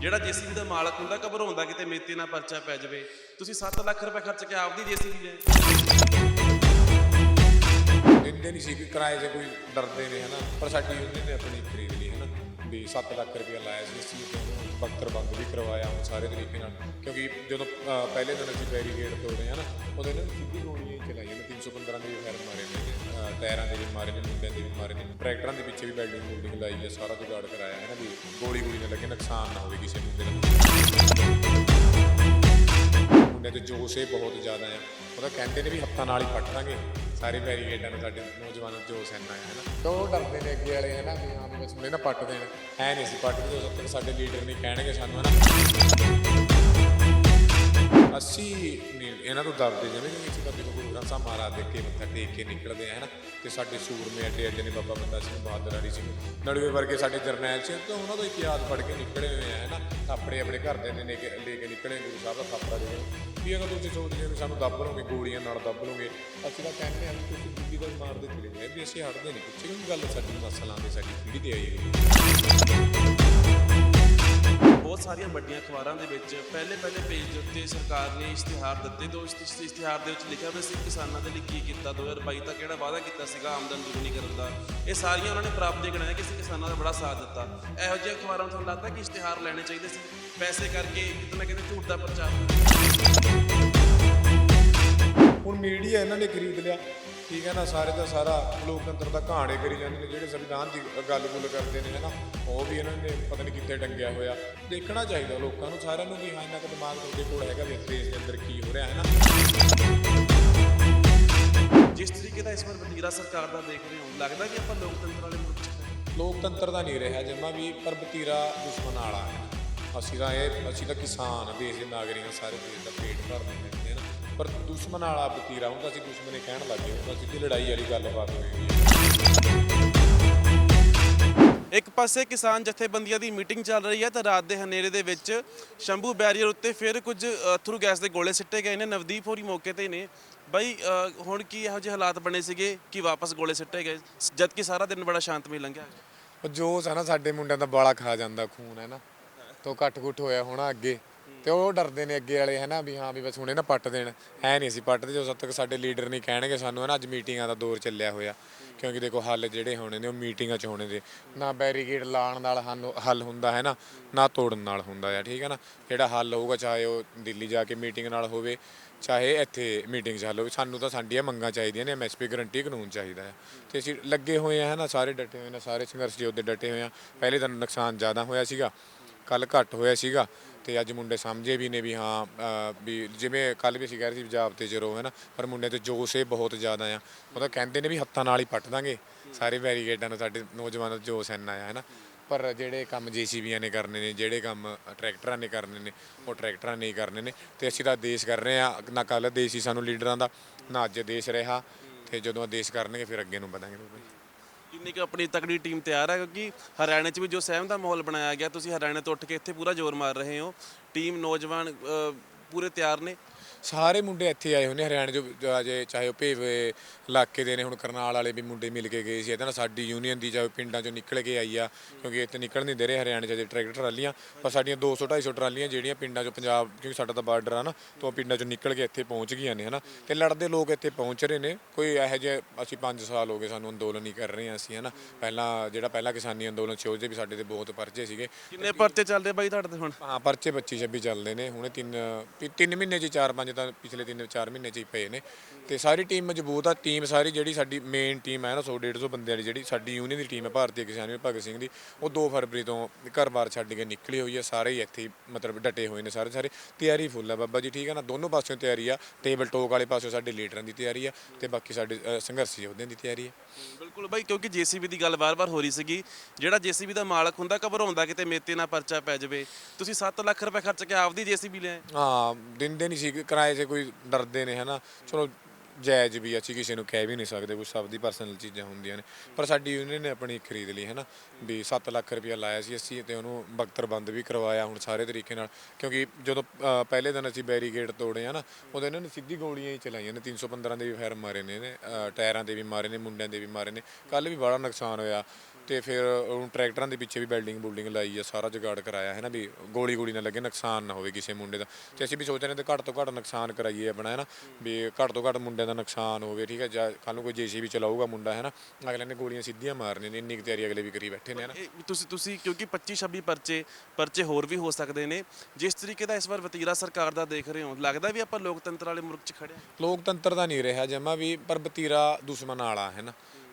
ਜਿਹੜਾ ਜੀਸੀਬੀ ਦਾ ਮਾਲਕ ਹੁੰਦਾ ਘਬਰਾਉਂਦਾ ਕਿਤੇ ਮੇਤੇ ਨਾਲ ਪਰਚਾ ਪੈ ਜਾਵੇ। ਤੁਸੀਂ 7 ਲੱਖ ਰੁਪਏ ਖਰਚ ਕੇ ਆਪਦੀ ਜੀਸੀਬੀ ਲੈ ਦਿੰਦੇ ਨਹੀਂ ਸੀ ਕਿ ਕਿਰਾਏ 'ਤੇ ਕੋਈ ਡਰਦੇ ਨੇ ਹਨਾ? ਪਰ ਸਾਡੀ ਉਹਨੇ ਨੇ ਆਪਣੀ ਖਰੀਦ ਲਈ ਹਨਾ? ਵੀ 7 ਲੱਖ ਰੁਪਇਆ ਲਾਇਆ ਸੀ ਅਸੀਂ ਤੇ ਉਹਨੂੰ ਬੰਦ ਵੀ ਕਰਵਾਇਆ ਹੁਣ ਸਾਰੇ ਤਰੀਕੇ ਨਾਲ। ਕਿਉਂਕਿ ਜਦੋਂ ਅਹ, ਪਹਿਲੇ ਦਿਨ ਅਸੀਂ ਬੈਰੀਕੇਡ ਤੋੜੇ ਹਨਾ? ਉਹਦੇ ਨਾਲ ਸਿੱਧੀ ਗੋਲੀਆਂ ਹੀ ਚਲਾਈਆਂ 315 ਦੇ ਵੀ ਮਾਰੇ। ਟਾਇਰਾਂ ਦੇ ਵੀ ਮਾਰੇ ਨੇ, ਮੁੰਡਿਆਂ ਦੇ ਵੀ ਮਾਰੇ ਨੇ, ਟਰੈਕਟਰਾਂ ਦੇ ਪਿੱਛੇ ਵੀ ਬੈਲਡਿੰਗ ਵੂਲਡਿੰਗ ਲਾਈ ਹੈ ਸਾਰਾ ਜੁਗਾੜ ਕਰਾਇਆ ਹੈ ਨਾ ਵੀ। ਗੋਲੀ ਗੋਲੀ ਨਾ ਲੱਗੇ, ਨੁਕਸਾਨ ਨਾ ਹੋਵੇ ਕਿਸੇ ਮੁੰਡੇ ਦਾ ਮੁੰਡੇ ਤੇ ਜੋਸ਼ ਇਹ ਬਹੁਤ ਜ਼ਿਆਦਾ ਆ। ਉਹਦਾ ਕਹਿੰਦੇ ਨੇ ਵੀ ਹੱਥਾਂ ਨਾਲ ਹੀ ਪੱਟ ਦਾਂਗੇ। ਸਾਰੇ ਬੈਰੀਕੇਡਾਂ ਨੂੰ ਸਾਡੇ ਨੌਜਵਾਨਾਂ ਨੂੰ ਜੋਸ਼ ਇੰਨਾ ਹੈ ਨਾ? ਤਾਂ ਉਹ ਡਰਦੇ ਨੇ ਅੱਗੇ ਵਾਲੇ ਹੈ ਨਾ, ਵੀ ਹਾਂ ਵੀ ਬਸ ਮੁੰਡੇ ਨਾ ਪੱਟ ਦੇਣ ਐ ਨਹੀਂ ਸੀ ਪੱਟਦੇ, ਜਦੋਂ ਤੱਕ ਸਾਡੇ ਲੀਡਰ ਨਹੀਂ ਕਹਿਣਗੇ ਸਾਨੂੰ, ਹੈ ਨਾ? ਅਸੀਂ ਇਹਨਾਂ ਤੋਂ ਡਰਦੇ ਜਿਵੇਂ ਨਹੀਂ ਅਸੀਂ ਕਦੇ ਗੁਰੂ ਗ੍ਰੰਥ ਸਾਹਿਬ ਮਹਾਰਾਜ ਦੇ ਕੇ ਮੱਥਾ ਟੇਕ ਕੇ ਨਿਕਲਦੇ ਆ ਹੈ ਨਾ ਤੇ ਸਾਡੇ ਸੂਰਮੇ ਅੱਡੇ ਅੱਡੇ ਨੇ ਬਾਬਾ ਬੰਦਾ ਸਿੰਘ ਬਹਾਦਰ ਵਾਲੀ ਸਿੰਘ ਨੜੂਏ ਵਰਗੇ ਸਾਡੇ ਜਰਨੈਲ ਸਿੰਘ ਤੇ ਉਹਨਾਂ ਤੋਂ ਇਤਿਹਾਸ ਪੜ੍ਹ ਕੇ ਨਿਕਲੇ ਹੋਏ ਆ ਹੈ ਨਾ ਥਾਪੜੇ ਆਪਣੇ ਘਰ ਦੇ ਨੇ ਲੈ ਕੇ ਨਿਕਲੇ ਗੁਰੂ ਸਾਹਿਬ ਦਾ ਥਾਪੜਾ ਦੇ ਵੀ ਅਗਰ ਤੁਸੀਂ ਸੋਚਦੇ ਹੋ ਵੀ ਸਾਨੂੰ ਦੱਬ ਲਓਗੇ, ਗੋਲੀਆਂ ਨਾਲ ਦੱਬ ਲਓਗੇ, ਅਸੀਂ ਤਾਂ ਕਹਿੰਦੇ ਆ ਤੁਸੀਂ ਦਿੱਲੀ ਦਾ ਮਾਰਦੇ ਚਲੇ ਗਏ ਵੀ ਅਸੀਂ ਹਟਦੇ ਨਹੀਂ। ਪਿੱਛੇ ਕਿਉਂਕਿ ਗੱਲ ਸਾਡੀ ਮਸਲਾਂ ਦੇ ਸਾਡੀ ਪੀੜ੍ਹੀ ਦੇ ਆਈ ਹੈ? ਬਹੁਤ ਸਾਰੀਆਂ ਵੱਡੀਆਂ ਅਖਬਾਰਾਂ ਦੇ ਵਿੱਚ ਪਹਿਲੇ ਪਹਿਲੇ ਪੇਜ ਦੇ ਉੱਤੇ ਸਰਕਾਰ ਨੇ ਇਸ਼ਤਿਹਾਰ ਦਿੱਤੇ। ਦੋ ਇਸ਼ਤਿਹਾਰ ਦੇ ਵਿੱਚ ਲਿਖਿਆ ਹੋਇਆ ਸੀ ਕਿਸਾਨਾਂ ਦੇ ਲਈ ਕੀ ਕੀਤਾ 2022 ਤੱਕ ਕਿਹੜਾ ਵਾਅਦਾ ਕੀਤਾ ਸੀਗਾ ਆਮਦਨ ਦੁੱਗਣੀ ਕਰਨ ਦਾ। ਇਹ ਸਾਰੀਆਂ ਉਹਨਾਂ ਨੇ ਪ੍ਰਾਪਤੀਆਂ ਗਿਣਾਇਆ ਕਿ ਅਸੀਂ ਕਿਸਾਨਾਂ ਦਾ ਬੜਾ ਸਾਥ ਦਿੱਤਾ। ਇਹੋ ਜਿਹੇ ਅਖਬਾਰਾਂ ਨੂੰ ਤੁਹਾਨੂੰ ਲੱਗਦਾ ਕਿ ਇਸ਼ਤਿਹਾਰ ਲੈਣੇ ਚਾਹੀਦੇ ਸੀ? ਪੈਸੇ ਕਰਕੇ ਕਿਤੇ ਨਾ ਕਿਤੇ ਝੂਠ ਦਾ ਪ੍ਰਚਾਰ। ਹੁਣ ਮੀਡੀਆ ਇਹਨਾਂ ਨੇ ਖਰੀਦ ਲਿਆ। ਠੀਕ ਹੈ ਨਾ ਸਾਰੇ ਦਾ ਸਾਰਾ ਲੋਕਤੰਤਰ ਦਾ ਕਹਾਣੇ ਕਰੀ ਜਾਂਦੇ ਨੇ ਜਿਹੜੇ ਸੰਵਿਧਾਨ ਦੀ ਗੱਲ-ਗੁੱਲ ਕਰਦੇ ਨੇ ਹਨਾ ਉਹ ਵੀ ਇਹਨਾਂ ਨੇ ਪਤਾ ਨਹੀਂ ਕਿੱਥੇ ਟੰਗਿਆ ਹੋਇਆ। ਦੇਖਣਾ ਚਾਹੀਦਾ ਲੋਕਾਂ ਨੂੰ ਸਾਰਿਆਂ ਨੂੰ ਵੀ ਹਾਂ ਇਹਨਾਂ ਦਾ ਦਿਮਾਗ ਤੁਹਾਡੇ ਕੋਲ ਹੈਗਾ ਵੀ ਦੇਸ਼ ਦੇ ਅੰਦਰ ਕੀ ਹੋ ਰਿਹਾ ਹੈ ਨਾ ਜਿਸ ਤਰੀਕੇ ਦਾ ਇਸ ਵਾਰ ਵਤੀਰਾ ਸਰਕਾਰ ਦਾ ਦੇਖ ਰਹੇ ਹੋ ਲੱਗਦਾ ਕਿ ਆਪਾਂ ਲੋਕਤੰਤਰ ਵਾਲੇ ਮੁਲਕ 'ਚ ਲੋਕਤੰਤਰ ਦਾ ਨਹੀਂ ਰਿਹਾ ਜਮਾ ਵੀ ਪਰ ਬਤੀਰਾ ਦੁਸ਼ਮਣ ਵਾਲਾ ਹੈ। ਅਸੀਂ ਤਾਂ ਇਹ ਅਸੀਂ ਤਾਂ ਕਿਸਾਨ ਦੇਸ਼ ਦੇ ਨਾਗਰਿਕ ਸਾਰੇ ਦੇਸ਼ ਦਾ ਪੇਟ ਭਰਦੇ ਨਾ। ਪਰ ਦੁਸ਼ਮਣ ਵਾਲਾ ਬਤੀਰਾ ਹੁੰਦਾ ਅਸੀਂ ਦੁਸ਼ਮਣੇ ਕਹਿਣ ਲੱਗੇ ਹੁੰਦਾ ਸਿੱਧੀ ਲੜਾਈ ਵਾਲੀ ਗੱਲਬਾਤ ਹੋਈ ਇੱਕ ਪਾਸੇ ਕਿਸਾਨ ਜਥੇਬੰਦੀਆਂ ਦੀ ਮੀਟਿੰਗ ਚੱਲ ਰਹੀ ਹੈ ਤਾਂ ਰਾਤ ਦੇ ਹਨੇਰੇ ਦੇ ਵਿੱਚ ਸ਼ੰਭੂ ਬੈਰੀਅਰ ਉੱਤੇ ਫਿਰ ਕੁਝ ਅਥਰੂ ਗੈਸ ਦੇ ਗੋਲੇ ਸਿੱਟੇ ਗਏ ਨੇ ਨਵਦੀਪ ਹੋਰੀ ਮੌਕੇ ਤੇ ਨੇ। ਬਾਈ ਅ, ਹੁਣ ਕੀ ਇਹੋ ਜਿਹੇ ਹਾਲਾਤ ਬਣੇ ਸੀਗੇ ਕਿ ਵਾਪਸ ਗੋਲੇ ਸਿੱਟੇ ਗਏ? ਜਦ ਕਿ ਸਾਰਾ ਦਿਨ ਬੜਾ ਸ਼ਾਂਤਮਈ ਲੰਘਿਆ। ਉਹ ਜੋਸ਼ ਹੈ ਨਾ ਸਾਡੇ ਮੁੰਡਿਆਂ ਦਾ ਬਾਲਾ ਖਾ ਜਾਂਦਾ ਖੂਨ ਹੈ ਨਾ? ਤੋਂ ਕੱਟ-ਕੁੱਟ ਹੋਇਆ ਹੋਣਾ ਅੱਗੇ। ਤੇ ਉਹ ਡਰਦੇ ਨੇ ਅੱਗੇ ਵਾਲੇ ਹੈ ਨਾ ਵੀ ਹਾਂ, ਵੀ ਬਸ ਹੁਣੇ ਨਾ ਪੱਟ ਦੇਣ। ਹੈ ਨਹੀਂ ਅਸੀਂ ਪੱਟਦੇ ਜਦੋਂ ਤੱਕ ਸਾਡੇ ਲੀਡਰ ਨਹੀਂ ਕਹਿਣਗੇ ਸਾਨੂੰ ਹੈ ਨਾ ਅੱਜ ਮੀਟਿੰਗਾਂ ਦਾ ਦੌਰ ਚੱਲਿਆ ਹੋਇਆ। ਕਿਉਂਕਿ ਦੇਖੋ, ਹੱਲ ਜਿਹੜੇ ਹੋਣੇ ਨੇ, ਉਹ ਮੀਟਿੰਗਾਂ 'ਚ ਹੋਣੇ ਦੇ ਨਾ ਬੈਰੀਕੇਡ ਲਾਉਣ ਨਾਲ ਸਾਨੂੰ ਹੱਲ ਹੁੰਦਾ ਹੈ ਨਾ ਨਾ ਤੋੜਨ ਨਾਲ ਹੁੰਦਾ ਹੈ, ਠੀਕ ਹੈ ਨਾ? ਜਿਹੜਾ ਹੱਲ ਹੋਊਗਾ, ਚਾਹੇ ਉਹ ਦਿੱਲੀ ਜਾ ਕੇ ਮੀਟਿੰਗ ਨਾਲ ਹੋਵੇ, ਚਾਹੇ ਇੱਥੇ ਮੀਟਿੰਗ 'ਚ ਹੱਲ ਹੋਵੇ, ਸਾਨੂੰ ਤਾਂ ਸਾਡੀਆਂ ਮੰਗਾਂ ਚਾਹੀਦੀਆਂ ਨੇ ਐਮਐਸਪੀ ਗਰੰਟੀ ਕਾਨੂੰਨ ਚਾਹੀਦਾ ਹੈ। ਤੇ ਅਸੀਂ ਲੱਗੇ ਹੋਏ ਆ ਹੈ ਨਾ ਸਾਰੇ ਡਟੇ ਹੋਏ ਨੇ, ਸਾਰੇ ਸੰਘਰਸ਼ ਯੋਧੇ ਡਟੇ ਹੋਏ ਆ। ਪਹਿਲੇ ਦਿਨ ਨੁਕਸਾਨ ਜ਼ਿਆਦਾ ਹੋਇਆ ਸੀਗਾ ਕੱਲ ਘੱਟ ਹੋਇਆ ਸੀਗਾ। ਤੇ ਅੱਜ ਮੁੰਡੇ ਸਮਝੇ ਵੀ ਨੇ ਵੀ ਹਾਂ ਵੀ ਜਿਵੇਂ ਕੱਲ ਵੀ ਅਸੀਂ ਕਹਿ ਰਹੇ ਸੀ ਪੰਜਾਬ ਤੇ ਜ਼ਰੋ ਹੈ ਨਾ? ਪਰ ਮੁੰਡੇ ਤੇ ਜੋਸ਼ ਇਹ ਬਹੁਤ ਜ਼ਿਆਦਾ ਆ। ਉਹ ਤਾਂ ਕਹਿੰਦੇ ਨੇ ਵੀ ਹੱਥਾਂ ਨਾਲ ਹੀ ਪੱਟ ਦਾਂਗੇ। ਸਾਰੇ ਬੈਰੀਕੇਡਾਂ ਨੂੰ, ਸਾਡੇ ਨੌਜਵਾਨਾਂ ਦਾ ਜੋਸ਼ ਇੰਨਾ ਆ, ਹੈ ਨਾ? ਪਰ ਜਿਹੜੇ ਕੰਮ ਜੀਸੀਬੀਆਂ ਨੇ ਕਰਨੇ ਨੇ, ਜਿਹੜੇ ਕੰਮ ਟਰੈਕਟਰਾਂ ਨੇ ਕਰਨੇ ਨੇ, ਉਹ ਟਰੈਕਟਰਾਂ ਨੇ ਕਰਨੇ ਨੇ। ਤੇ ਅਸੀਂ ਤਾਂ ਦੇਸ਼ ਕਰ ਰਹੇ ਆ, ਨਾ ਕੱਲ ਦੇਸ਼ ਹੀ ਸਾਨੂੰ ਲੀਡਰਾਂ ਦਾ, ਨਾ ਅੱਜ ਦੇਸ਼ ਰਿਹਾ। ਤੇ ਜਦੋਂ ਦੇਸ਼ ਕਰਨਗੇ, ਫਿਰ ਅੱਗੇ ਨੂੰ ਵਧਾਂਗੇ ਕਿੰਨੀ ਕੁ ਆਪਣੀ ਤਕੜੀ ਟੀਮ ਤਿਆਰ ਹੈ ਕਿਉਂਕਿ ਹਰਿਆਣੇ 'ਚ ਵੀ ਜੋ ਸਹਿਮ ਦਾ ਮਾਹੌਲ ਬਣਾਇਆ ਗਿਆ ਤੁਸੀਂ ਹਰਿਆਣੇ ਤੋਂ ਉੱਠ ਕੇ ਇੱਥੇ ਪੂਰਾ ਜ਼ੋਰ ਮਾਰ ਰਹੇ ਹੋ। ਟੀਮ ਨੌਜਵਾਨ ਅ, ਪੂਰੇ ਤਿਆਰ ਨੇ। ਸਾਰੇ ਮੁੰਡੇ ਇੱਥੇ ਆਏ ਹੋਏ ਨੇ ਹਰਿਆਣੇ ਜੋ ਜੋ ਅਜੇ ਚਾਹੇ ਉਹ ਭੇਵੇ ਇਲਾਕੇ ਦੇ ਨੇ ਹੁਣ ਕਰਨਾਲ ਵਾਲੇ ਵੀ ਮੁੰਡੇ ਮਿਲ ਕੇ ਗਏ ਸੀ ਇਹਦੇ ਨਾਲ ਸਾਡੀ ਯੂਨੀਅਨ ਦੀ ਚਾਹੇ ਪਿੰਡਾਂ ਚੋਂ ਨਿਕਲ ਕੇ ਆਈ ਆ ਕਿਉਂਕਿ ਇੱਥੇ ਨਿਕਲ ਨਹੀਂ ਦੇ ਰਹੇ ਹਰਿਆਣੇ 'ਚ ਅਜੇ ਟਰੈਕਟਰ ਟਰਾਲੀਆਂ ਪਰ ਸਾਡੀਆਂ 200 250 ਟਰਾਲੀਆਂ ਜਿਹੜੀਆਂ ਪਿੰਡਾਂ ਚੋਂ ਪੰਜਾਬ ਕਿਉਂਕਿ ਸਾਡਾ ਤਾਂ ਬਾਰਡਰ ਆ ਨਾ ਤੋਂ ਪਿੰਡਾਂ ਚੋਂ ਨਿਕਲ ਕੇ ਇੱਥੇ ਪਹੁੰਚ ਗਈਆਂ ਨੇ ਹਨਾ। ਤੇ ਲੜਦੇ ਲੋਕ ਇੱਥੇ ਪਹੁੰਚ ਰਹੇ ਨੇ ਕੋਈ ਇਹੋ ਜਿਹੇ ਅਸੀਂ 5 ਸਾਲ ਹੋ ਗਏ ਸਾਨੂੰ ਅੰਦੋਲਨ ਹੀ ਕਰ ਰਹੇ ਹਾਂ ਅਸੀਂ ਹਨਾ। ਪਹਿਲਾਂ ਜਿਹੜਾ ਪਹਿਲਾਂ ਕਿਸਾਨੀ ਅੰਦੋਲਨ ਸੀ ਉਹਦੇ ਵੀ ਸਾਡੇ ਤੇ ਬਹੁਤ ਪਰਚੇ ਸੀਗੇ। ਕਿੰਨੇ ਪਰਚੇ ਚੱਲਦੇ ਬਾਈ ਤੁਹਾਡੇ ਤੇ ਹੁਣ? ਹਾਂ ਪਰਚੇ 25 26 ਚੱਲਦੇ ਨੇ ਹੁਣੇ ਤਿੰਨ ਤਿੰਨ ਮਹੀਨੇ ਚ ਚਾਰ ਪੰਜ ਤਾਂ ਪਿਛਲੇ ਤਿੰਨ ਚਾਰ ਮਹੀਨੇ ਚ ਹੀ ਪਏ ਨੇ। ਤੇ ਸਾਰੀ ਟੀਮ ਮਜ਼ਬੂਤ ਆ। ਟੀਮ ਸਾਰੀ ਜਿਹੜੀ ਸਾਡੀ ਮੇਨ ਟੀਮ ਹੈ ਨਾ 100 150 ਬੰਦਿਆਂ ਦੀ ਜਿਹੜੀ ਸਾਡੀ ਯੂਨੀਅਨ ਦੀ ਟੀਮ ਹੈ ਭਾਰਤੀ ਕਿਸਾਨ ਭਗਤ ਸਿੰਘ ਦੀ ਉਹ 2 ਫਰਵਰੀ ਤੋਂ ਘਰ-ਬਾਰ ਛੱਡ ਕੇ ਨਿਕਲੀ ਹੋਈ ਹੈ ਸਾਰੇ ਹੀ ਇੱਥੇ ਮਤਲਬ ਡਟੇ ਹੋਏ ਨੇ ਸਾਰੇ ਸਾਰੇ ਤਿਆਰੀ ਫੁੱਲ ਹੈ ਬਾਬਾ ਜੀ ਠੀਕ ਹੈ ਨਾ? ਦੋਨੋਂ ਪਾਸਿਓਂ ਤਿਆਰੀ ਆ। ਟੇਬਲ ਟੋਕ ਵਾਲੇ ਪਾਸਿਓਂ ਸਾਡੇ ਲੀਡਰਾਂ ਦੀ ਤਿਆਰੀ ਆ ਤੇ ਬਾਕੀ ਸਾਡੇ ਸੰਘਰਸ਼ੀ ਯੋਧਿਆਂ ਦੀ ਤਿਆਰੀ ਹੈ ਬਿਲਕੁਲ ਬਾਈ ਕਿਉਂਕਿ ਜੀਸੀਬੀ ਦੀ ਗੱਲ ਵਾਰ-ਵਾਰ ਹੋ ਰਹੀ ਸੀਗੀ ਜਿਹੜਾ ਜੀਸੀਬੀ ਦਾ ਮਾਲਕ ਹੁੰਦਾ ਘਬਰਾਉਂਦਾ ਕਿਤੇ ਮੇਤੇ ਨਾਲ ਪਰਚਾ ਪੈ ਜਾਵੇ। ਤੁਸੀਂ 7 ਲੱਖ ਰੁਪਏ ਖਰਚ ਕੇ ਆਪਦੀ ਜੀਸੀਬੀ ਲਿਆਏ। ਹਾਂ ਦਿੰਦੇ ਨਹੀਂ ਸੀ। ਕਿ ਕਿਰਾਏ ਕੋਈ ਡਰਦੇ ਨੇ ਹਨਾ? ਚਲੋ ਜਾਇਜ਼ ਵੀ ਅਸੀਂ ਕਿਸੇ ਨੂੰ ਕਹਿ ਵੀ ਨਹੀਂ ਸਕਦੇ ਕੁਝ ਸਭ ਦੀ ਪਰਸਨਲ ਚੀਜ਼ਾਂ ਹੁੰਦੀਆਂ ਨੇ। ਪਰ ਸਾਡੀ ਯੂਨੀਅਨ ਨੇ ਆਪਣੀ ਖਰੀਦ ਲਈ ਹਨਾ? ਵੀ 7 ਲੱਖ ਰੁਪਇਆ ਲਾਇਆ ਸੀ ਅਸੀਂ ਤੇ ਉਹਨੂੰ ਬਖਤਰ ਬੰਦ ਵੀ ਕਰਵਾਇਆ ਹੁਣ ਸਾਰੇ ਤਰੀਕੇ ਨਾਲ। ਕਿਉਂਕਿ ਜਦੋਂ ਅਹ, ਪਹਿਲੇ ਦਿਨ ਅਸੀਂ ਬੈਰੀਕੇਡ ਤੋੜੇ ਆ ਨਾ ਉਦੋਂ ਇਹਨਾਂ ਨੇ ਸਿੱਧੀ ਗੋਲੀਆਂ ਹੀ ਚਲਾਈਆਂ ਨੇ। 315 ਦੇ ਵੀ ਫਾਇਰ ਮਾਰੇ ਨੇ ਇਹਨੇ, ਅਹ, ਟਾਇਰਾਂ ਦੇ ਵੀ ਮਾਰੇ ਨੇ ਮੁੰਡਿਆਂ ਦੇ ਵੀ ਮਾਰੇ ਨੇ। ਕੱਲ ਵੀ ਬੜਾ ਨੁਕਸਾਨ ਹੋਇਆ। ਤੇ ਫਿਰ ਉਹਨੂੰ ਟਰੈਕਟਰਾਂ ਦੇ ਪਿੱਛੇ ਵੀ ਬਿਲਡਿੰਗ ਬੁਲਡਿੰਗ ਲਾਈ ਆ ਸਾਰਾ ਜੁਗਾੜ ਕਰਾਇਆ ਹੈ ਨਾ ਵੀ ਗੋਲੀ ਗੋਲੀ ਨਾ ਲੱਗੇ ਨੁਕਸਾਨ ਨਾ ਹੋਵੇ ਕਿਸੇ ਮੁੰਡੇ ਦਾ। ਤੇ ਅਸੀਂ ਵੀ ਸੋਚ ਰਹੇ ਤੇ ਘੱਟ ਤੋਂ ਘੱਟ ਨੁਕਸਾਨ ਕਰਾਈਏ ਆਪਣਾ ਹੈ ਨਾ? ਵੀ ਘੱਟ ਤੋਂ ਘੱਟ ਮੁੰਡਿਆਂ ਦਾ ਨੁਕਸਾਨ ਹੋਵੇ ਠੀਕ ਹੈ? ਜਾਂ ਕੱਲ ਨੂੰ ਕੋਈ ਜੇਸੀਬੀ ਚਲਾਊਗਾ ਮੁੰਡਾ ਹੈ ਨਾ? ਅਗਲੇ ਨੇ ਗੋਲੀਆਂ ਸਿੱਧੀਆਂ ਮਾਰਨੀਆਂ ਨੇ ਇੰਨੀ ਕੁ ਤਿਆਰੀ ਅਗਲੇ ਵੀ ਕਰੀ ਬੈਠੇ ਨੇ ਹੈ ਨਾ? ਇਹ ਤੁਸੀਂ ਤੁਸੀਂ ਕਿਉਂਕਿ 25 26 ਪਰਚੇ ਪਰਚੇ ਹੋਰ ਵੀ ਹੋ ਸਕਦੇ ਨੇ। ਜਿਸ ਤਰੀਕੇ ਦਾ ਇਸ ਵਾਰ ਵਤੀਰਾ ਸਰਕਾਰ ਦਾ ਦੇਖ ਰਹੇ ਹੋ ਲੱਗਦਾ ਵੀ ਆਪਾਂ ਲੋਕਤੰਤਰ ਵਾਲੇ ਮੁਲਕ 'ਚ ਖੜੇ ਹਾਂ? ਲੋਕਤੰਤਰ ਦਾ ਨਹੀਂ ਰਿਹਾ ਜਮਾ ਵੀ ਪਰ ਬਤੀਰਾ ਦੁਸ਼ਮਣ ਵਾਲਾ ਹੈ ਨਾ?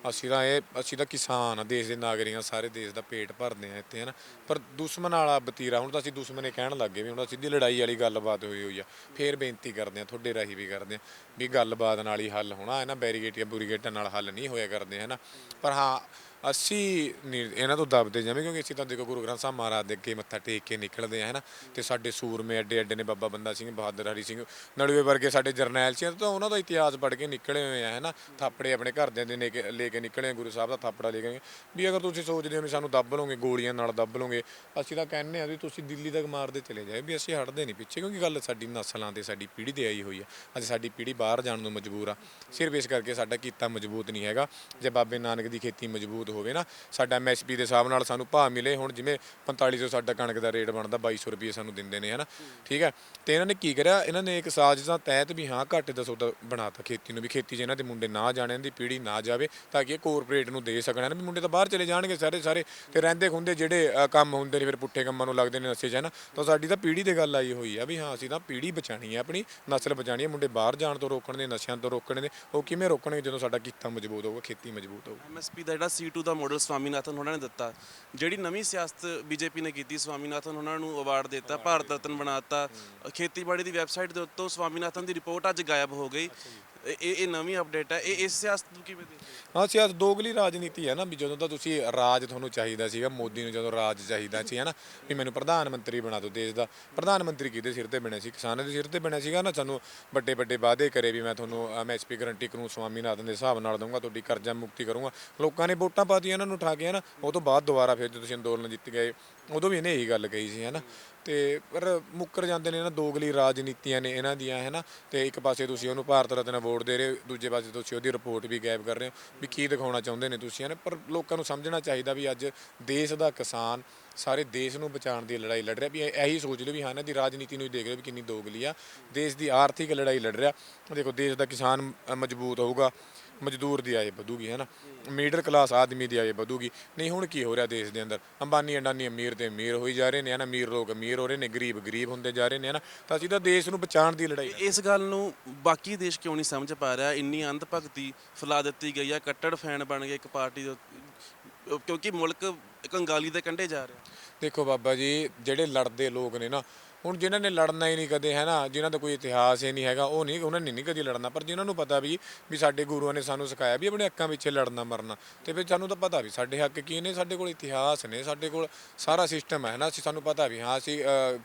ਅਸੀਂ ਤਾਂ ਇਹ ਅਸੀਂ ਤਾਂ ਕਿਸਾਨ ਆ, ਦੇਸ਼ ਦੇ ਨਾਗਰਿਕ ਆ, ਸਾਰੇ ਦੇਸ਼ ਦਾ ਪੇਟ ਭਰਦੇ ਆ ਇੱਥੇ ਹੈ ਨਾ ਪਰ ਦੁਸ਼ਮਣ ਵਾਲਾ ਬਤੀਰਾ, ਹੁਣ ਤਾਂ ਅਸੀਂ ਦੁਸ਼ਮਣੇ ਕਹਿਣ ਲੱਗੇ ਵੀ ਹੁਣ ਤਾਂ ਸਿੱਧੀ ਲੜਾਈ ਵਾਲੀ ਗੱਲਬਾਤ ਹੋਈ ਹੋਈ ਆ। ਫੇਰ ਬੇਨਤੀ ਕਰਦੇ ਆ, ਤੁਹਾਡੇ ਰਾਹੀਂ ਵੀ ਕਰਦੇ ਆ, ਵੀ ਗੱਲਬਾਤ ਨਾਲ ਹੀ ਹੱਲ ਹੋਣਾ ਹੈ ਨਾ ਬੈਰੀਗੇਟ ਜਾਂ ਬੁਰੀਗੇਟਾਂ ਨਾਲ ਹੱਲ ਨਹੀਂ ਹੋਇਆ ਕਰਦੇ ਹੈ ਨਾ ਪਰ ਹਾਂ ਅਸੀਂ ਨਹੀਂ ਇਹਨਾਂ ਤੋਂ ਦਬਦੇ ਜਿਵੇਂ ਕਿਉਂਕਿ ਅਸੀਂ ਤਾਂ ਦੇਖੋ ਗੁਰੂ ਗ੍ਰੰਥ ਸਾਹਿਬ ਮਹਾਰਾਜ ਦੇ ਅੱਗੇ ਮੱਥਾ ਟੇਕ ਕੇ ਨਿਕਲਦੇ ਆ ਹੈ ਨਾ ਤੇ ਸਾਡੇ ਸੂਰਮੇ ਐਡੇ ਐਡੇ ਨੇ ਬਾਬਾ ਬੰਦਾ ਸਿੰਘ ਬਹਾਦਰ ਹਰੀ ਸਿੰਘ ਨਲੂਏ ਵਰਗੇ ਸਾਡੇ ਜਰਨੈਲ ਸੀ ਤਾਂ ਉਹਨਾਂ ਦਾ ਇਤਿਹਾਸ ਪੜ੍ਹ ਕੇ ਨਿਕਲੇ ਹੋਏ ਆ ਹੈ ਨਾ ਥਾਪੜੇ ਆਪਣੇ ਘਰਦਿਆਂ ਦੇ ਨੇ ਕੇ ਲੈ ਕੇ ਨਿਕਲੇ ਆ, ਗੁਰੂ ਸਾਹਿਬ ਦਾ ਥਾਪੜਾ ਲੈ ਕੇ ਵੀ ਅਗਰ ਤੁਸੀਂ ਸੋਚਦੇ ਹੋ ਵੀ ਸਾਨੂੰ ਦੱਬ ਲਓਗੇ ਗੋਲੀਆਂ ਨਾਲ ਦੱਬ ਲਓਗੇ ਅਸੀਂ ਤਾਂ ਕਹਿੰਨੇ ਆ ਵੀ ਤੁਸੀਂ ਦਿੱਲੀ ਤੱਕ ਮਾਰਦੇ ਚਲੇ ਜਾਏ ਵੀ ਅਸੀਂ ਹਟਦੇ ਨਹੀਂ ਪਿੱਛੇ ਕਿਉਂਕਿ ਗੱਲ ਸਾਡੀ ਨਸਲਾਂ ਤੇ ਸਾਡੀ ਪੀੜ੍ਹੀ ਤੇ ਆਈ ਹੋਈ ਆ। ਅੱਜ ਸਾਡੀ ਪੀੜ੍ਹੀ ਬਾਹਰ ਜਾਣ ਨੂੰ ਮਜਬੂਰ ਆ। ਸਿਰਫ ਇਸ ਕਰਕੇ ਸਾਡਾ ਕੀਤਾ ਮਜ਼ਬੂਤ ਨਹੀਂ ਹੈਗਾ। ਜੇ ਬਾਬੇ ਨਾਨਕ ਦੀ ਖੇਤੀ ਮਜ਼ਬੂਤ ਹੋਵੇ ਨਾ ਸਾਡਾ ਐਮਐਸਪੀ ਦੇ ਹਿਸਾਬ ਨਾਲ ਸਾਨੂੰ ਭਾਅ ਮਿਲੇ ਹੁਣ ਜਿਵੇਂ 4500 ਸਾਡਾ ਕਣਕ ਦਾ ਰੇਟ ਬਣਦਾ 2200 ਰੁਪਏ ਸਾਨੂੰ ਦਿੰਦੇ ਨੇ ਹਨਾ? ਠੀਕ ਹੈ? ਤੇ ਇਹਨਾਂ ਨੇ ਕੀ ਕਰਿਆ? ਇਹਨਾਂ ਨੇ ਇੱਕ ਸਾਜ਼ਿਸ਼ ਤਹਿਤ ਵੀ ਹਾਂ ਘਾਟੇ ਦਾ ਸੌਦਾ ਬਣਾਤਾ ਖੇਤੀ ਨੂੰ ਵੀ ਖੇਤੀ 'ਚ ਇਹਨਾਂ ਦੇ ਮੁੰਡੇ ਨਾ ਜਾਣ ਇਹਨਾਂ ਦੀ ਪੀੜ੍ਹੀ ਨਾ ਜਾਵੇ ਤਾਂ ਕਿ ਇਹ ਕੋਰਪੋਰੇਟ ਨੂੰ ਦੇ ਸਕਣ ਹਨਾ? ਵੀ ਮੁੰਡੇ ਤਾਂ ਬਾਹਰ ਚਲੇ ਜਾਣਗੇ ਸਾਰੇ ਸਾਰੇ ਤੇ ਰਹਿੰਦੇ ਖੁੰਦੇ ਜਿਹੜੇ ਅ, ਕੰਮ ਹੁੰਦੇ ਨੇ ਫਿਰ ਪੁੱਠੇ ਕੰਮਾਂ ਨੂੰ ਲੱਗਦੇ ਨੇ ਨਸ਼ੇ 'ਚ ਹਨਾ? ਤਾਂ ਸਾਡੀ ਤਾਂ ਪੀੜ੍ਹੀ ਦੇ ਗੱਲ ਆਈ ਹੋਈ ਆ ਵੀ ਹਾਂ ਅਸੀਂ ਤਾਂ ਪੀੜ੍ਹੀ ਬਚਾਣੀ ਹੈ ਆਪਣੀ ਨਸਲ ਬਚਾਣੀ ਹੈ ਮੁੰਡੇ ਬਾਹਰ ਜਾਣ ਤੋਂ ਰੋਕਣ ਦੇ ਨਸ਼ਿਆਂ ਤੋਂ ਰੋਕਣ ਦੇ ਉਹ ਕਿਵੇਂ ਰੋਕਣਗੇ ਜਦੋਂ ਸਾਡਾ ਕੀਤਾ ਮਜ਼ਬੂਤ ਹੋਊਗਾ ਖੇਤੀ ਮਜ਼ਬੂਤ ਹੋਊਗੀ? ਐਮਐਸਪੀ ਦਾ ਜਿਹੜਾ C2 ਦਾ ਮਾਡਲ ਸਵਾਮੀਨਾਥਨ ਉਹਨਾਂ ਨੇ ਦਿੱਤਾ। ਜਿਹੜੀ ਨਵੀਂ ਸਿਆਸਤ ਬੀਜੇਪੀ ਨੇ ਕੀਤੀ ਸਵਾਮੀਨਾਥਨ ਉਹਨਾਂ ਨੂੰ ਅਵਾਰਡ ਦਿੱਤਾ ਭਾਰਤ ਰਤਨ ਬਣਾਤਾ ਖੇਤੀਬਾੜੀ ਦੀ ਵੈਬਸਾਈਟ ਦੇ ਉੱਤੋਂ ਸਵਾਮੀਨਾਥਨ ਦੀ ਰਿਪੋਰਟ ਅੱਜ ਗਾਇਬ ਹੋ ਗਈ। ਇਹ ਇਹ ਨਵੀਂ ਅਪਡੇਟ ਹੈ। ਇਹ ਇਸ ਸਿਆਸਤ ਨੂੰ ਕਿਵੇਂ ਦੇਖਦੇ ਹੋ? ਹਾਂ, ਸਿਆਸਤ ਦੋਗਲੀ ਰਾਜਨੀਤੀ ਹੈ ਨਾ, ਵੀ ਜਦੋਂ ਤਾਂ ਤੁਸੀਂ ਰਾਜ ਤੁਹਾਨੂੰ ਚਾਹੀਦਾ ਸੀਗਾ, ਮੋਦੀ ਨੂੰ ਜਦੋਂ ਰਾਜ ਚਾਹੀਦਾ ਸੀ ਹੈ ਨਾ ਵੀ ਮੈਨੂੰ ਪ੍ਰਧਾਨ ਮੰਤਰੀ ਬਣਾ ਦਿਓ ਦੇਸ਼ ਦਾ। ਪ੍ਰਧਾਨ ਮੰਤਰੀ ਕਿਹਦੇ ਸਿਰ ਤੇ ਬਣਿਆ ਸੀ? ਕਿਸਾਨਾਂ ਦੇ ਸਿਰ ਤੇ ਬਣਿਆ ਸੀਗਾ ਨਾ, ਸਾਨੂੰ ਵੱਡੇ ਵੱਡੇ ਵਾਅਦੇ ਕਰੇ ਵੀ ਮੈਂ ਤੁਹਾਨੂੰ ਐਮਐਸਪੀ ਗਰੰਟੀ ਕਰੂੰ, ਸਵਾਮੀਨਾਥਨ ਦੇ ਹਿਸਾਬ ਨਾਲ ਦਊਂਗਾ, ਤੁਹਾਡੀ ਕਰਜ਼ਾ ਮੁਕਤੀ ਕਰੂੰਗਾ। ਲੋਕਾਂ ਨੇ ਵੋਟਾਂ ਪਾਤੀਆਂ, ਇਹਨਾਂ ਨੂੰ ਉਠਾ ਕੇ ਹੈ ਨਾ ਉਹ ਤੋਂ ਬਾਅਦ ਦੁਬਾਰਾ ਫਿਰ ਜਦੋਂ ਤੁਸੀਂ ਅੰਦੋਲਨ ਜਿੱਤ ਗਏ, ਉਦੋਂ ਵੀ ਇਹਨੇ ਇਹੀ ਗੱਲ ਕਹੀ ਸੀ, ਹਨਾ। ਤੇ ਪਰ ਮੁੱਕਰ ਜਾਂਦੇ ਨੇ ਇਹਨਾਂ ਦੋਗਲੀ ਰਾਜਨੀਤੀਆਂ ਨੇ ਇਹਨਾਂ ਦੀਆਂ ਹੈ ਨਾ ਤੇ ਇੱਕ ਪਾਸੇ ਤੁਸੀਂ ਉਹਨੂੰ ਭਾਰਤ ਰਤਨ ਅਵਾਰਡ ਦੇ ਰਹੇ ਹੋ, ਦੂਜੇ ਪਾਸੇ ਤੁਸੀਂ ਉਹਦੀ ਰਿਪੋਰਟ ਵੀ ਗਾਇਬ ਕਰ ਰਹੇ ਹੋ, ਵੀ ਕੀ ਦਿਖਾਉਣਾ ਚਾਹੁੰਦੇ ਨੇ ਤੁਸੀਂ ਹੈ ਪਰ ਲੋਕਾਂ ਨੂੰ ਸਮਝਣਾ ਚਾਹੀਦਾ ਵੀ ਅੱਜ ਦੇਸ਼ ਦਾ ਕਿਸਾਨ ਸਾਰੇ ਦੇਸ਼ ਨੂੰ ਬਚਾਉਣ ਦੀ ਲੜਾਈ ਲੜ ਰਿਹਾ ਵੀ ਇਹ- ਇਹੀ ਸੋਚ ਲਓ ਵੀ ਹਾਂ ਇਹਨਾਂ ਦੀ ਰਾਜਨੀਤੀ ਨੂੰ ਹੀ ਦੇਖ ਲਓ ਵੀ ਕਿੰਨੀ ਦੋਗਲੀ ਆ। ਦੇਸ਼ ਦੀ ਆਰਥਿਕ ਲੜਾਈ ਲੜ ਰਿਹਾ। ਦੇਖੋ ਦੇਸ਼ ਦਾ ਕਿਸਾਨ ਅ, ਮਜ਼ਬੂਤ ਹੋਊਗਾ ਮਜ਼ਦੂਰ ਦੀ ਆਏ ਵਧੂਗੀ ਹੈ ਨਾ? ਮਿਡਲ ਕਲਾਸ ਆਦਮੀ ਦੀ ਆਏ ਵਧੂਗੀ। ਨਹੀਂ ਹੁਣ ਕੀ ਹੋ ਰਿਹਾ ਦੇਸ਼ ਦੇ ਅੰਦਰ? ਅੰਬਾਨੀ ਅੰਡਾਨੀ ਅਮੀਰ ਤੇ ਅਮੀਰ ਹੋਈ ਜਾ ਰਹੇ ਨੇ ਹੈ ਨਾ? ਅਮੀਰ ਲੋਕ ਅਮੀਰ ਹੋ ਰਹੇ ਨੇ ਗਰੀਬ ਗਰੀਬ ਹੁੰਦੇ ਜਾ ਰਹੇ ਨੇ ਹੈ ਨਾ? ਤਾਂ ਅਸੀਂ ਤਾਂ ਦੇਸ਼ ਨੂੰ ਬਚਾਉਣ ਦੀ ਲੜਾਈ ਇਸ ਗੱਲ ਨੂੰ ਬਾਕੀ ਦੇਸ਼ ਕਿਉਂ ਨਹੀਂ ਸਮਝ ਪਾ ਰਿਹਾ? ਇੰਨੀ ਅੰਧ ਭਗਤੀ ਫੈਲਾ ਦਿੱਤੀ ਗਈ ਆ ਕੱਟੜ ਫੈਨ ਬਣ ਗਏ ਇੱਕ ਪਾਰਟੀ ਦੇ ਕਿਉਂਕਿ ਮੁਲਕ ਕੰਗਾਲੀ ਦੇ ਕੰਢੇ ਜਾ ਰਿਹਾ। ਦੇਖੋ ਬਾਬਾ ਜੀ, ਜਿਹੜੇ ਲੜਦੇ ਲੋਕ ਨੇ ਨਾ ਹੁਣ ਜਿਨ੍ਹਾਂ ਨੇ ਲੜਨਾ ਹੀ ਨਹੀਂ ਕਦੇ ਹੈ ਨਾ ਜਿਨ੍ਹਾਂ ਦਾ ਕੋਈ ਇਤਿਹਾਸ ਹੀ ਨਹੀਂ ਹੈਗਾ, ਉਹ ਨਹੀਂ, ਉਹਨਾਂ ਨੇ ਨਹੀਂ ਕਦੀ ਲੜਨਾ। ਪਰ ਜਿਨ੍ਹਾਂ ਨੂੰ ਪਤਾ ਵੀ ਵੀ ਸਾਡੇ ਗੁਰੂਆਂ ਨੇ ਸਾਨੂੰ ਸਿਖਾਇਆ ਵੀ ਆਪਣੇ ਹੱਕਾਂ ਪਿੱਛੇ ਲੜਨਾ, ਮਰਨਾ, ਤੇ ਫਿਰ ਸਾਨੂੰ ਤਾਂ ਪਤਾ ਵੀ ਸਾਡੇ ਹੱਕ ਕੀ ਨੇ, ਸਾਡੇ ਕੋਲ ਇਤਿਹਾਸ ਨੇ, ਸਾਡੇ ਕੋਲ ਸਾਰਾ ਸਿਸਟਮ ਹੈ ਨਾ ਅਸੀਂ ਸਾਨੂੰ ਪਤਾ ਵੀ, ਹਾਂ, ਅਸੀਂ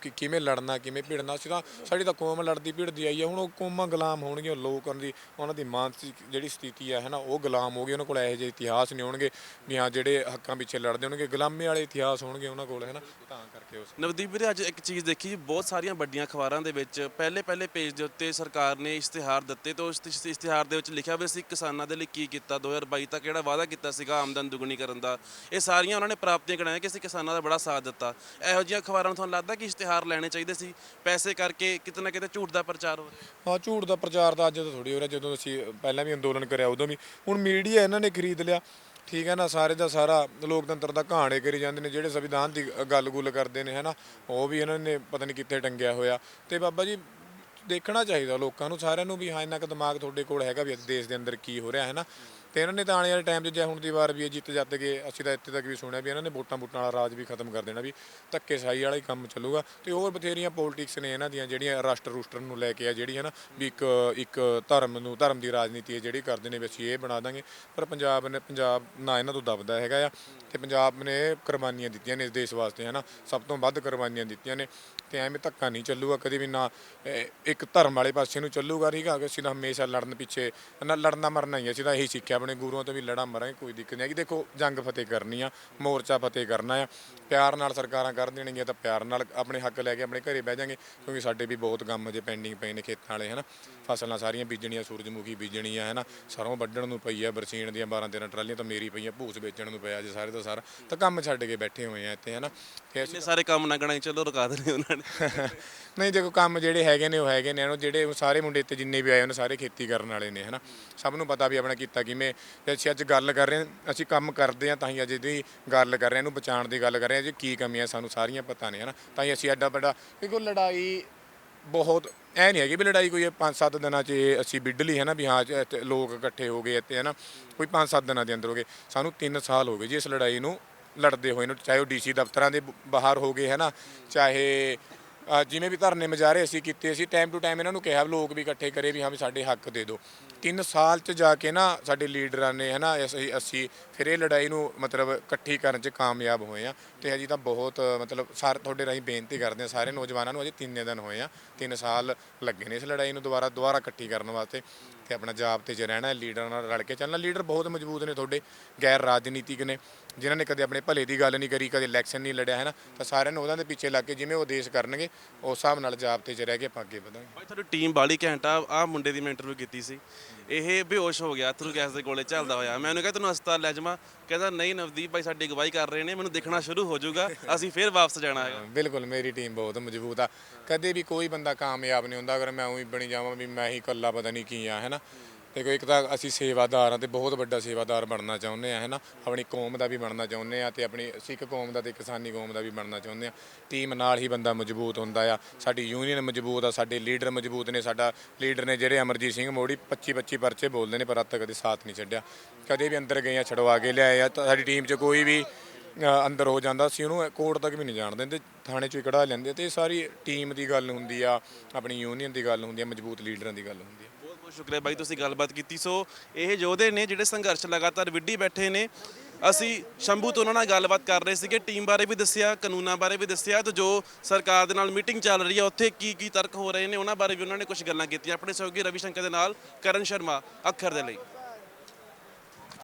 ਕਿ ਕਿਵੇਂ ਲੜਨਾ, ਕਿਵੇਂ ਭਿੜਨਾ, ਅਸੀਂ ਤਾਂ, ਸਾਡੀ ਤਾਂ ਕੌਮ ਲੜਦੀ ਭਿੜਦੀ ਆਈ ਹੈ ਹੁਣ ਉਹ ਕੌਮਾਂ ਗੁਲਾਮ ਹੋਣਗੀਆਂ, ਲੋਕਾਂ ਦੀ, ਉਹਨਾਂ ਦੀ ਮਾਨਸਿਕ ਜਿਹੜੀ ਸਥਿਤੀ ਹੈ ਹੈ ਨਾ ਉਹ ਗੁਲਾਮ ਹੋ ਗਈ, ਉਹਨਾਂ ਕੋਲ ਇਹੋ ਜਿਹੇ ਇਤਿਹਾਸ ਨਹੀਂ ਹੋਣਗੇ, ਵੀ ਹਾਂ, ਜਿਹੜੇ ਹੱਕਾਂ ਪਿੱਛੇ ਲੜਦੇ ਹੋਣਗੇ, ਗੁਲਾਮੀ ਵਾਲੇ ਇਤਿਹਾਸ ਹੋਣਗੇ ਉਹਨਾਂ ਕੋਲ ਹੈ ਨਾ ਤਾਂ ਕਰਕੇ ਉਸ ਨਵਦੀਪ ਵੀਰੇ, ਅੱਜ ਇੱਕ ਚੀਜ਼ ਦੇਖੀ ਬਹੁਤ ਸਾਰੀਆਂ ਵੱਡੀਆਂ ਅਖਬਾਰਾਂ ਦੇ ਵਿੱਚ ਪਹਿਲੇ ਪਹਿਲੇ ਪੇਜ ਦੇ ਉੱਤੇ ਸਰਕਾਰ ਨੇ ਇਸ਼ਤਿਹਾਰ ਦਿੱਤੇ ਤੇ ਉਸ ਇਸ਼ਤ- ਇਸ਼ਤਿਹਾਰ ਦੇ ਵਿੱਚ ਲਿਖਿਆ ਹੋਇਆ ਸੀ ਕਿਸਾਨਾਂ ਦੇ ਲਈ ਕੀ ਕੀਤਾ 2022 ਤੱਕ ਕਿਹੜਾ ਵਾਅਦਾ ਕੀਤਾ ਸੀਗਾ ਆਮਦਨ ਦੁੱਗਣੀ ਕਰਨ ਦਾ, ਇਹ ਸਾਰੀਆਂ ਉਹਨਾਂ ਨੇ ਪ੍ਰਾਪਤੀਆਂ ਗਿਣਾਈਆਂ ਕਿ ਅਸੀਂ ਕਿਸਾਨਾਂ ਦਾ ਬੜਾ ਸਾਥ ਦਿੱਤਾ। ਇਹੋ ਜਿਹੀਆਂ ਅਖਬਾਰਾਂ ਨੂੰ ਤੁਹਾਨੂੰ ਲੱਗਦਾ ਕਿ ਇਸ਼ਤਿਹਾਰ ਲੈਣੇ ਚਾਹੀਦੇ ਸੀ? ਪੈਸੇ ਕਰਕੇ ਕਿਤੇ ਨਾ ਕਿਤੇ ਝੂਠ ਦਾ ਪ੍ਰਚਾਰ ਹੋ ਰਿਹਾ। ਹਾਂ, ਝੂਠ ਦਾ ਪ੍ਰਚਾਰ ਤਾਂ ਅੱਜ ਤਾਂ ਥੋੜੀ ਹੋ ਰਿਹਾ, ਜਦੋਂ ਅਸੀਂ ਪਹਿਲਾਂ ਵੀ ਅੰਦੋਲਨ ਕਰਿਆ ਉਦੋਂ ਵੀ। ਹੁਣ ਮੀਡੀਆ ਇਹਨਾਂ ਨੇ ਖਰੀਦ ਲਿਆ। ਠੀਕ ਹੈ ਨਾ, ਸਾਰੇ ਦਾ ਸਾਰਾ ਲੋਕਤੰਤਰ ਦਾ ਕਹਾਣੇ ਕਰੀ ਜਾਂਦੇ ਨੇ, ਜਿਹੜੇ ਸੰਵਿਧਾਨ ਦੀ ਗੱਲ-ਗੁੱਲ ਕਰਦੇ ਨੇ ਹੈਨਾ ਉਹ ਵੀ ਇਹਨਾਂ ਨੇ ਪਤਾ ਨਹੀਂ ਕਿੱਥੇ ਟੰਗਿਆ ਹੋਇਆ। ਤੇ ਬਾਬਾ ਜੀ, ਦੇਖਣਾ ਚਾਹੀਦਾ ਲੋਕਾਂ ਨੂੰ, ਸਾਰਿਆਂ ਨੂੰ ਵੀ, ਹਾਂ, ਇੰਨਾ ਕੁ ਦਿਮਾਗ ਤੁਹਾਡੇ ਕੋਲ ਹੈਗਾ ਵੀ ਅੱਜ ਦੇਸ਼ ਦੇ ਅੰਦਰ ਕੀ ਹੋ ਰਿਹਾ, ਹੈ ਨਾ। ਤੇ ਇਹਨਾਂ ਨੇ ਤਾਂ ਆਉਣ ਵਾਲੇ ਟਾਈਮ 'ਚ ਜੇ ਹੁਣ ਦੀ ਵਾਰ ਵੀ ਇਹ ਜਿੱਤ ਜੱਤ ਗਏ ਅਸੀਂ ਤਾਂ ਇੱਥੇ ਤੱਕ ਵੀ ਸੁਣਿਆ ਵੀ ਇਹਨਾਂ ਨੇ ਵੋਟਾਂ ਵੋਟਾਂ ਵਾਲਾ ਰਾਜ ਵੀ ਖਤਮ ਕਰ ਦੇਣਾ ਵੀ ਧੱਕੇ ਸਾਈ ਵਾਲਾ ਹੀ ਕੰਮ ਚੱਲੂਗਾ ਤੇ ਹੋਰ ਬਥੇਰੀਆਂ ਪੋਲਿਟਿਕਸ ਨੇ ਇਹਨਾਂ ਦੀਆਂ ਜਿਹੜੀਆਂ ਰਾਸ਼ਟਰ ਰੂਸ਼ਟਰ ਨੂੰ ਲੈ ਕੇ ਆ ਜਿਹੜੀ ਹੈ ਨਾ ਵੀ ਇੱਕ ਇੱਕ ਧਰਮ ਨੂੰ ਧਰਮ ਦੀ ਰਾਜਨੀਤੀ ਹੈ ਜਿਹੜੀ ਕਰਦੇ ਨੇ ਵੀ ਅਸੀਂ ਇਹ ਬਣਾ ਦਾਂਗੇ। ਪਰ ਪੰਜਾਬ ਨੇ ਪੰਜਾਬ ਨਾ ਇਹਨਾਂ ਤੋਂ ਦਬਦਾ ਹੈਗਾ ਆ ਤੇ ਪੰਜਾਬ ਨੇ ਕੁਰਬਾਨੀਆਂ ਦਿੱਤੀਆਂ ਨੇ ਇਸ ਦੇਸ਼ ਵਾਸਤੇ ਹੈ ਨਾ ਸਭ ਤੋਂ ਵੱਧ ਕੁਰਬਾਨੀਆਂ ਦਿੱਤੀਆਂ ਨੇ ਤੇ ਐਵੇਂ ਧੱਕਾ ਨਹੀਂ ਚੱਲੂਗਾ ਕਦੇ ਵੀ ਨਾ ਇੱਕ ਧਰਮ ਵਾਲੇ ਪਾਸੇ ਨੂੰ ਚੱਲੂਗਾ ਠੀਕ ਆ ਕਿ ਅਸੀਂ ਤਾਂ ਹਮੇਸ਼ਾ ਲੜਨ ਪਿੱਛੇ ਨਾ ਲੜਨਾ ਮਰਨਾ ਹੀ ਆ, ਅਸੀਂ ਤਾਂ ਇਹੀ ਸਿੱਖਿਆ ਆਪਣੇ ਗੁਰੂਆਂ ਤੋਂ ਵੀ ਲੜਾ ਮਰਾਂਗੇ ਕੋਈ ਦਿੱਕਤ ਨਹੀਂ ਹੈਗੀ। ਦੇਖੋ ਜੰਗ ਫਤਿਹ ਕਰਨੀ ਆ ਮੋਰਚਾ ਫਤਿਹ ਕਰਨਾ ਆ। ਪਿਆਰ ਨਾਲ ਸਰਕਾਰਾਂ ਕਰ ਦੇਣਗੀਆਂ ਤਾਂ ਪਿਆਰ ਨਾਲ ਆਪਣੇ ਹੱਕ ਲੈ ਕੇ ਆਪਣੇ ਘਰੇ ਬਹਿ ਜਾਾਂਗੇ ਕਿਉਂਕਿ ਸਾਡੇ ਵੀ ਬਹੁਤ ਕੰਮ ਅਜੇ ਪੈਂਡਿੰਗ ਪਏ ਨੇ ਖੇਤਾਂ ਵਾਲੇ ਹਨਾ। ਫਸਲਾਂ ਸਾਰੀਆਂ ਬੀਜਣੀਆਂ ਸੂਰਜਮੁਖੀ ਬੀਜਣੀ ਆ ਹਨਾ। ਸਰੋਂ ਵੱਢਣ ਨੂੰ ਪਈ ਆ ਬਰਸੀਨ ਦੀਆਂ 12 13 ਟਰਾਲੀਆਂ ਤਾਂ ਮੇਰੀ ਪਈਆਂ ਭੂਸ ਵੇਚਣ ਨੂੰ ਪਿਆ ਜੇ ਸਾਰੇ ਦਾ ਸਾਰਾ। ਤਾਂ ਕੰਮ ਛੱਡ ਕੇ ਬੈਠੇ ਹੋਏ ਆ ਇੱਥੇ ਹਨਾ। ਇੰਨੇ ਸਾਰੇ ਕੰਮ ਨਾ ਗਣਾਈ ਚਲੋ ਰੁਕਾ ਦੇਣੇ ਉਹਨਾਂ ਨੇ। ਨਹੀਂ ਦੇਖੋ ਕੰਮ ਜਿਹੜੇ ਹੈਗੇ ਨੇ ਉਹ ਹੈਗੇ ਨੇ ਉਹ ਜਿਹੜੇ ਸਾਰੇ ਮੁੰਡੇ ਇੱਥੇ ਜਿੰਨੇ ਵੀ ਆਏ ਉਹਨੇ ਸਾਰੇ ਖੇਤੀ ਕਰਨ ਵਾਲੇ ਨੇ ਹਨਾ। ਸਭ ਨੂੰ ਪਤਾ ਵੀ ਆਪਣਾ ਕੀਤਾ ਕਿਵੇਂ ਤੇ ਅਸੀਂ ਅੱਜ ਗੱਲ ਕਰ ਰਹੇ ਹਾਂ, ਅਸੀਂ ਕੰਮ ਕਰਦੇ ਹਾਂ ਤਾਂ ਹੀ ਅੱਜ ਇਹਦੀ ਗੱਲ ਕਰ ਰਹੇ ਹਾਂ, ਇਹਨੂੰ ਬਚਾਉਣ ਦੀ ਗੱਲ ਕਰ ਰਹੇ ਹਾਂ, ਜੀ ਕੀ ਕਮੀਆਂ ਸਾਨੂੰ ਸਾਰੀਆਂ ਪਤਾ ਨੇ, ਹਨਾ? ਤਾਂ ਹੀ ਅਸੀਂ ਐਡਾ ਵੱਡਾ, ਕਿਉਂਕਿ ਉਹ ਲੜਾਈ ਬਹੁਤ, ਐ ਨਹੀਂ ਹੈਗੀ ਵੀ ਲੜਾਈ ਕੋਈ 5-7 ਦਿਨਾਂ 'ਚ ਅਸੀਂ ਵਿੱਢ ਲਈ ਹੈ ਨਾ ਵੀ ਹਾਂ ਇੱਥੇ ਲੋਕ ਇਕੱਠੇ ਹੋ ਗਏ ਇੱਥੇ ਹੈ ਨਾ ਕੋਈ 5-7 ਦਿਨਾਂ ਦੇ ਅੰਦਰ ਹੋ ਗਏ। ਸਾਨੂੰ 3 ਸਾਲ ਹੋ ਗਏ ਜੀ ਇਸ ਲੜਾਈ ਨੂੰ ਲੜਦੇ ਹੋਏ ਨੂੰ, ਚਾਹੇ ਉਹ ਡੀਸੀ ਦਫ਼ਤਰਾਂ ਦੇ ਬ- ਬਾਹਰ ਹੋ ਗਏ ਹੈ ਨਾ ਚਾਹੇ ਅ, ਜਿਵੇਂ ਵੀ ਧਰਨੇ ਮਜਾਰੇ ਅਸੀਂ ਕੀਤੇ ਸੀ ਟਾਈਮ ਟੂ ਟਾਈਮ ਇਹਨਾਂ ਨੂੰ ਕਿਹਾ ਵੀ ਲੋਕ ਵੀ ਇਕੱਠੇ ਕਰੇ ਵੀ ਹਾਂ ਵੀ ਸਾਡੇ ਹੱਕ ਦੇ ਦਿਓ। ਤਿੰਨ ਸਾਲ ਚ ਜਾ ਕੇ ਨਾ ਸਾਡੇ ਲੀਡਰਾਂ ਨੇ ਹਨਾ ਅਸੀਂ ਅਸੀਂ ਫਿਰ ਇਹ ਲੜਾਈ ਨੂੰ ਮਤਲਬ ਇਕੱਠੀ ਕਰਨ ਚ ਕਾਮਯਾਬ ਹੋਏ ਆ ਤੇ ਅਜੀ ਤਾਂ ਬਹੁਤ ਮਤਲਬ ਸਾਰ ਤੁਹਾਡੇ ਰਾਹੀਂ ਬੇਨਤੀ ਕਰਦੇ ਆ ਸਾਰੇ ਨੌਜਵਾਨਾਂ ਨੂੰ ਅਜੇ ਤਿੰਨੇ ਦਿਨ ਹੋਏ ਆ ਤਿੰਨ ਸਾਲ ਲੱਗੇ ਨੇ ਇਸ ਲੜਾਈ ਨੂੰ ਦੁਬਾਰਾ ਦੁਬਾਰਾ ਇਕੱਠੀ ਕਰਨ ਵਾਸਤੇ ਤੇ ਆਪਣਾ ਜਾਬਤੇ 'ਚ ਰਹਿਣਾ ਲੀਡਰਾਂ ਨਾਲ ਰਲ ਕੇ ਚੱਲਣਾ ਲੀਡਰ ਬਹੁਤ ਮਜ਼ਬੂਤ ਨੇ ਤੁਹਾਡੇ ਗੈਰ ਰਾਜਨੀਤਿਕ ਨੇ। ਜਿਨ੍ਹਾਂ ਨੇ ਕਦੇ ਆਪਣੇ ਭਲੇ ਦੀ ਗੱਲ ਨਹੀਂ ਕਰੀ ਕਦੇ ਇਲੈਕਸ਼ਨ ਨਹੀਂ ਲੜਿਆ ਹੈ ਨਾ ਤਾਂ ਸਾਰਿਆਂ ਨੂੰ ਉਹਨਾਂ ਦੇ ਪਿੱਛੇ ਲੱਗ ਕੇ ਜਿਵੇਂ ਉਹ ਦੇਸ਼ ਕਰਨਗੇ ਉਸ ਹਿਸਾਬ ਨਾਲ ਜਾਬਤੇ 'ਚ ਰਹਿ ਕੇ ਆਪਾਂ ਅੱਗੇ ਵਧਾਂਗੇ। ਭਾਈ ਤੁਹਾਡੀ ਟੀਮ ਬਾਲੀ ਘੈਂਟ ਆ ਮੁੰਡੇ ਦੀ ਮੈਂ ਇੰਟਰਵਿਊ ਕੀਤੀ ਸੀ। ਇਹ ਬੇਹੋਸ਼ ਹੋ ਗਿਆ ਥਰੂ ਗੈਸ ਦੇ ਕੋਲੇ ਚੱਲਦਾ ਹੋਇਆ। ਮੈਂ ਉਹਨੂੰ ਕਿਹਾ ਤੈਨੂੰ ਹਸਪਤਾਲ ਲੈ ਜਾਵਾਂ। ਕਹਿੰਦਾ ਨਹੀਂ ਨਵਦੀਪ ਭਾਈ ਸਾਡੀ ਅਗਵਾਈ ਕਰ ਰਹੇ ਨੇ ਮੈਨੂੰ ਦੇਖਣਾ ਸ਼ੁਰੂ ਹੋ ਜਾਊਗਾ ਅਸੀਂ ਫੇਰ ਵਾਪਸ ਜਾਣਾ ਹੈਗਾ। ਬਿਲਕੁਲ ਮੇਰੀ ਟੀਮ ਬਹੁਤ ਮਜ਼ਬੂਤ ਆ। ਕਦੇ ਵੀ ਕੋਈ ਬੰਦਾ ਕਾਮਯਾਬ ਨਹੀਂ ਹੁੰਦਾ ਅਗਰ ਮੈਂ ਉਹੀ ਬਣੀ ਜਾਵਾਂ ਵੀ ਮੈਂ ਹੀ ਇਕੱਲਾ ਪਤਾ ਨਹੀਂ ਕੀ ਆ ਹੈਨਾ? ਦੇਖੋ, ਇੱਕ ਤਾਂ ਅਸੀਂ ਸੇਵਾਦਾਰ ਆ ਤੇ ਬਹੁਤ ਵੱਡਾ ਸੇਵਾਦਾਰ ਬਣਨਾ ਚਾਹੁੰਦੇ ਆ ਹੈਨਾ? ਆਪਣੀ ਕੌਮ ਦਾ ਵੀ ਬਣਨਾ ਚਾਹੁੰਦੇ ਆ ਤੇ ਆਪਣੀ ਸਿੱਖ ਕੌਮ ਦਾ ਤੇ ਕਿਸਾਨੀ ਕੌਮ ਦਾ ਵੀ ਬਣਨਾ ਚਾਹੁੰਦੇ ਆ ਟੀਮ ਨਾਲ ਹੀ ਬੰਦਾ ਮਜ਼ਬੂਤ ਹੁੰਦਾ ਆ। ਸਾਡੀ ਯੂਨੀਅਨ ਮਜ਼ਬੂਤ ਆ, ਸਾਡੇ ਲੀਡਰ ਮਜ਼ਬੂਤ ਨੇ, ਸਾਡਾ ਲੀਡਰ ਨੇ ਜਿਹੜੇ ਅਮਰਜੀਤ ਸਿੰਘ ਮੋੜੀ 25 25 ਪਰਚੇ ਬੋਲਦੇ ਨੇ ਪਰ ਅੱਜ ਤੱਕ ਕਦੇ ਸਾਥ ਨਹੀਂ ਛੱਡਿਆ। ਕਦੇ ਵੀ ਅੰਦਰ ਗਏ ਆ, ਛਡਵਾ ਕੇ ਲਿਆਏ ਆ, ਤਾਂ ਸਾਡੀ ਟੀਮ 'ਚ ਕੋਈ ਵੀ ਅੰਦਰ ਹੋ ਜਾਂਦਾ ਸੀ ਉਹਨੂੰ ਕੋਰਟ ਤੱਕ ਵੀ ਨਹੀਂ ਜਾਣ ਦਿੰਦੇ, ਥਾਣੇ 'ਚ ਹੀ ਕਢਾ ਲੈਂਦੇ ਤੇ ਇਹ ਸਾਰੀ ਟੀਮ ਦੀ ਗੱਲ ਹੁੰਦੀ ਆ, ਆਪਣੀ ਯੂਨੀਅਨ ਦੀ ਗੱਲ ਹੁੰਦੀ ਆ, ਮਜ਼ਬੂਤ ਲੀਡਰਾਂ ਦੀ ਗੱਲ ਹੁੰਦੀ ਆ। ਬਹੁਤ ਸ਼ੁਕਰੀਆ ਬਾਈ, ਤੁਸੀਂ ਗੱਲਬਾਤ ਕੀਤੀ। ਸੋ ਇਹ ਯੋਧੇ ਨੇ ਜਿਹੜੇ ਸੰਘਰਸ਼ ਲਗਾਤਾਰ ਵਿੱਢੀ ਬੈਠੇ ਨੇ, ਅਸੀਂ ਸ਼ੰਭੂ ਤੋਂ ਉਹਨਾਂ ਨਾਲ ਗੱਲਬਾਤ ਕਰ ਰਹੇ ਸੀਗੇ। ਟੀਮ ਬਾਰੇ ਵੀ ਦੱਸਿਆ, ਕਾਨੂੰਨਾਂ ਬਾਰੇ ਵੀ ਦੱਸਿਆ ਤੇ ਜੋ ਸਰਕਾਰ ਦੇ ਨਾਲ ਮੀਟਿੰਗ ਚੱਲ ਰਹੀ ਹੈ ਉੱਥੇ ਕੀ ਕੀ ਤਰਕ ਹੋ ਰਹੇ ਨੇ, ਉਹਨਾਂ ਬਾਰੇ ਵੀ ਉਹਨਾਂ ਨੇ ਕੁਝ ਗੱਲਾਂ ਕੀਤੀਆਂ। ਆਪਣੇ ਸਹਿਯੋਗੀ ਰਵੀ ਸ਼ੰਕਰ ਦੇ ਨਾਲ ਕਰਨ ਸ਼ਰਮਾ, ਅੱਖਰ ਦੇ ਲਈ।